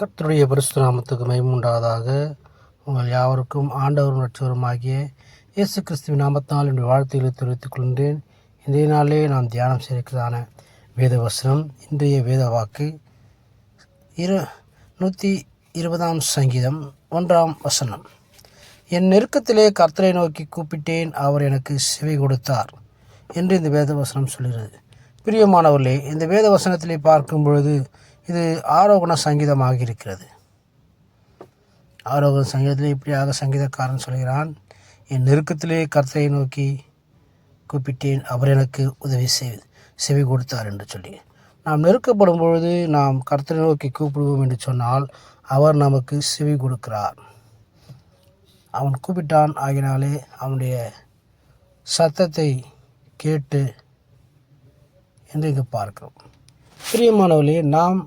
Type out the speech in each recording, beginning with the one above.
கர்த்தருடைய பரிசு நாமத்துக்கு மகிமுண்டாவதாக உங்கள் யாவருக்கும் ஆண்டவரும் ரட்சவருமாகிய இயேசு கிறிஸ்துவின் நாமத்தினால் என்னுடைய வாழ்த்துக்களை தெரிவித்துக் கொள்கின்றேன். இன்றைய நாளே நாம் தியானம் செய்திருக்கிறதான வேத வசனம் இன்றைய வேத வாக்கு இரு நூற்றி இருபதாம் சங்கீதம் ஒன்றாம் வசனம். என் நெருக்கத்திலே கர்த்தரை நோக்கி கூப்பிட்டேன் அவர் எனக்கு சிவை கொடுத்தார் என்று இந்த வேத வசனம் சொல்கிறது. பிரியமானவர்களே இந்த வேத வசனத்திலே பார்க்கும் பொழுது இது ஆரோகண சங்கீதமாக இருக்கிறது ஆரோகண சங்கீதத்தில் இப்படியாக சங்கீதக்காரன் சொல்கிறான் என் நெருக்கத்திலே கர்த்தரை நோக்கி கூப்பிட்டேன் அவர் எனக்கு உதவி செய் செவி கொடுத்தார் என்று சொல்லி. நாம் நெருக்கப்படும் பொழுது நாம் கர்த்தரை நோக்கி கூப்பிடுவோம் என்று சொன்னால் அவர் நமக்கு செவி கொடுக்கிறார். அவன் கூப்பிட்டான் ஆகினாலே அவனுடைய சத்தத்தை கேட்டு என்று இங்கு பார்க்கிறோம். பிரியமானவர்களே நாம்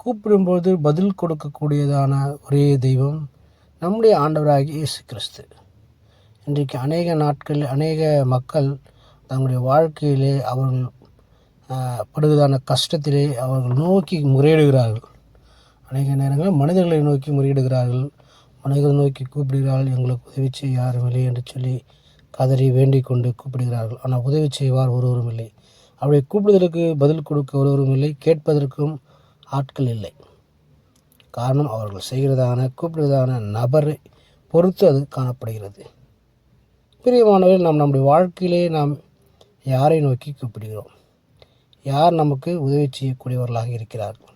கூப்பிடும்போது பதில் கொடுக்கக்கூடியதான ஒரே தெய்வம் நம்முடைய ஆண்டவராகிய இயேசு கிறிஸ்து. இன்றைக்கு அநேக நாட்கள் அநேக மக்கள் தங்களுடைய வாழ்க்கையிலே அவர்கள் படுவதான கஷ்டத்திலே அவர்கள் நோக்கி முறையிடுகிறார்கள். அநேக நேரங்களில் மனிதர்களை நோக்கி முறையிடுகிறார்கள். மனிதர்களை நோக்கி கூப்பிடுகிறார்கள். எங்களுக்கு உதவி செய்ய யாரும் இல்லை என்று சொல்லி கதறி வேண்டிக் கொண்டு கூப்பிடுகிறார்கள். ஆனால் உதவி செய்வார் ஒருவரும் இல்லை. அவருடைய கூப்பிடுதலுக்கு பதில் கொடுக்க ஒருவரும் இல்லை கேட்பதற்கும் ஆட்கள் இல்லை. காரணம் அவர்கள் செய்கிறதான கூப்பிடுவதான நபரை பொறுத்து அது காணப்படுகிறது. பிரியமானவர்கள் நாம் நம்முடைய வாழ்க்கையிலே நாம் யாரை நோக்கி கூப்பிடுகிறோம்? யார் நமக்கு உதவி செய்யக்கூடியவர்களாக இருக்கிறார்கள்?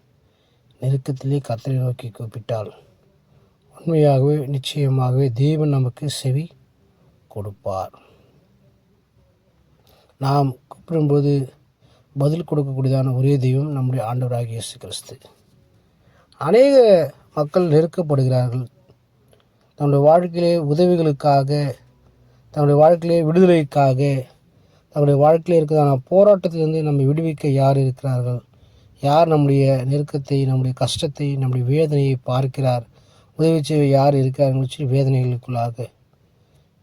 நெருக்கத்திலே கத்தரை நோக்கி கூப்பிட்டால் உண்மையாகவே நிச்சயமாகவே தேவன் நமக்கு செவி கொடுப்பார். நாம் கூப்பிடும்போது பதில் கொடுக்கக்கூடியதான ஒரே தெய்வம் நம்முடைய ஆண்டவராக இயேசு கிறிஸ்து. அநேக மக்கள் நெருக்கப்படுகிறார்கள். தன்னுடைய வாழ்க்கையிலே உதவிகளுக்காக தன்னுடைய வாழ்க்கையிலே விடுதலைக்காக தன்னுடைய வாழ்க்கையில் இருக்கிறதான போராட்டத்திலிருந்து நம்மை விடுவிக்க யார் இருக்கிறார்கள்? யார் நம்முடைய நெருக்கத்தை நம்முடைய கஷ்டத்தை நம்முடைய வேதனையை பார்க்கிறார்? உதவி செய்ய யார் இருக்கிறார்கள்? வேதனைகளுக்குள்ளாக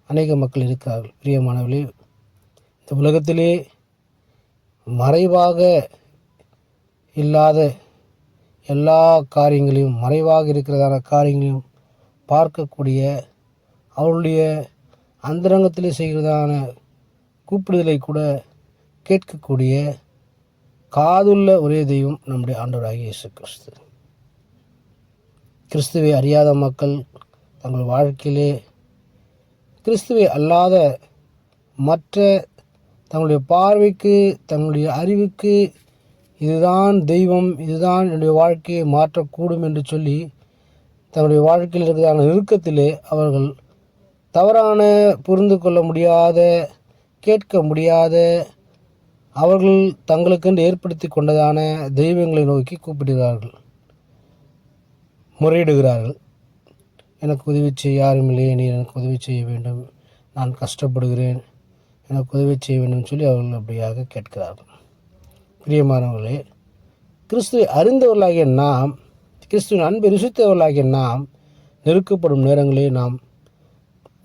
அநேக மக்கள் இருக்கிறார்கள். பிரியமானவர்களே இந்த உலகத்திலே மறைவாக இல்லாத எல்லா காரியங்களையும் மறைவாக இருக்கிறதான காரியங்களையும் பார்க்கக்கூடிய அவருடைய அந்தரங்கத்திலே செய்கிறதான கூப்பிடுதலை கூட கேட்கக்கூடிய காதுள்ள ஒரே தெய்வம் நம்முடைய ஆண்டவராகிய இயேசு கிறிஸ்து கிறிஸ்துவை அறியாத மக்கள் தங்கள் வாழ்க்கையிலே கிறிஸ்துவை அல்லாத மற்ற தங்களுடைய பார்வைக்கு தங்களுடைய அறிவுக்கு இதுதான் தெய்வம் இதுதான் என்னுடைய வாழ்க்கையை மாற்றக்கூடும் என்று சொல்லி தங்களுடைய வாழ்க்கையில் இருக்கிறதான நெருக்கத்திலே அவர்கள் தவறான புரிந்து கொள்ள முடியாத கேட்க முடியாத அவர்கள் தங்களுக்கென்று ஏற்படுத்தி கொண்டதான தெய்வங்களை நோக்கி கூப்பிடுகிறார்கள் முறையிடுகிறார்கள். எனக்கு உதவி செய்ய யாரும் இல்லையே நீ எனக்கு உதவி செய்ய வேண்டும். நான் கஷ்டப்படுகிறேன். எனக்கு உதவி செய்ய வேண்டும் சொல்லி அவர்கள் அப்படியாக கேட்கிறார்கள். பிரியமானவர்களே கிறிஸ்துவை அறிந்தவர்களாகிய நாம் கிறிஸ்துவின் அன்பை ருசித்தவர்களாகிய நாம் நெருக்கப்படும் நேரங்களே நாம்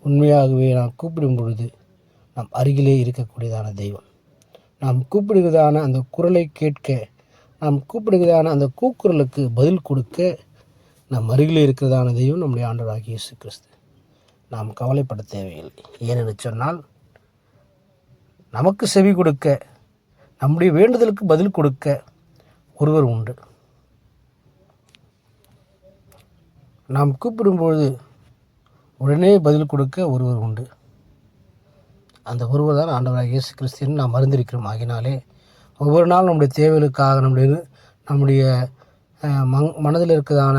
உண்மையாகவே நாம் கூப்பிடும் பொழுது நாம் அருகிலே இருக்கக்கூடியதான தெய்வம். நாம் கூப்பிடுகிறதான அந்த குரலை கேட்க நாம் கூப்பிடுகிறதான அந்த கூக்குரலுக்கு பதில் கொடுக்க நம் அருகிலே இருக்கிறதான தெய்வம் நம்முடைய ஆண்டவராகிய இயேசு கிறிஸ்து. நாம் கவலைப்பட தேவையில்லை. ஏனென்று சொன்னால் நமக்கு செவி கொடுக்க நம்முடைய வேண்டுதலுக்கு பதில் கொடுக்க ஒருவர் உண்டு. நாம் கூப்பிடும்பொழுது உடனே பதில் கொடுக்க ஒருவர் உண்டு. அந்த ஒருவர் தான் ஆண்டவராக இயேசு கிறிஸ்தின்னு நாம் அறிந்திருக்கிறோம். ஆகினாலே ஒவ்வொரு நாளும் நம்முடைய தேவைகளுக்காக நம்முடைய நம்முடைய மங் மனதில் இருக்கிறதான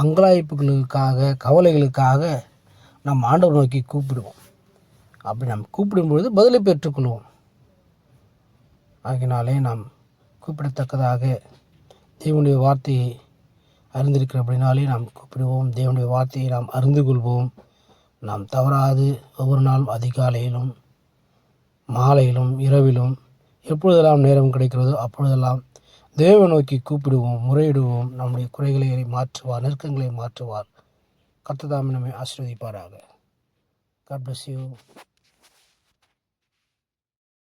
அங்கலாய்ப்புகளுக்காக கவலைகளுக்காக நாம் ஆண்டவர் நோக்கி கூப்பிடுவோம். அப்படி நாம் கூப்பிடும்பொழுது பதிலை பெற்றுக்கொள்வோம். ஆகினாலே நாம் கூப்பிடத்தக்கதாக தேவனுடைய வார்த்தையை அறிந்திருக்கிற அப்படினாலே நாம் கூப்பிடுவோம். தேவனுடைய வார்த்தையை நாம் அறிந்து கொள்வோம். நாம் தவறாது ஒவ்வொரு நாளும் அதிகாலையிலும் மாலையிலும் இரவிலும் எப்பொழுதெல்லாம் நேரம் கிடைக்கிறதோ அப்பொழுதெல்லாம் தேவ நோக்கி கூப்பிடுவோம் முறையிடுவோம். நம்முடைய குறைகளை மாற்றுவார் நெருக்கங்களை மாற்றுவார். கர்த்ததாம் நம்மை ஆசீர்வதிப்பாராக. God you.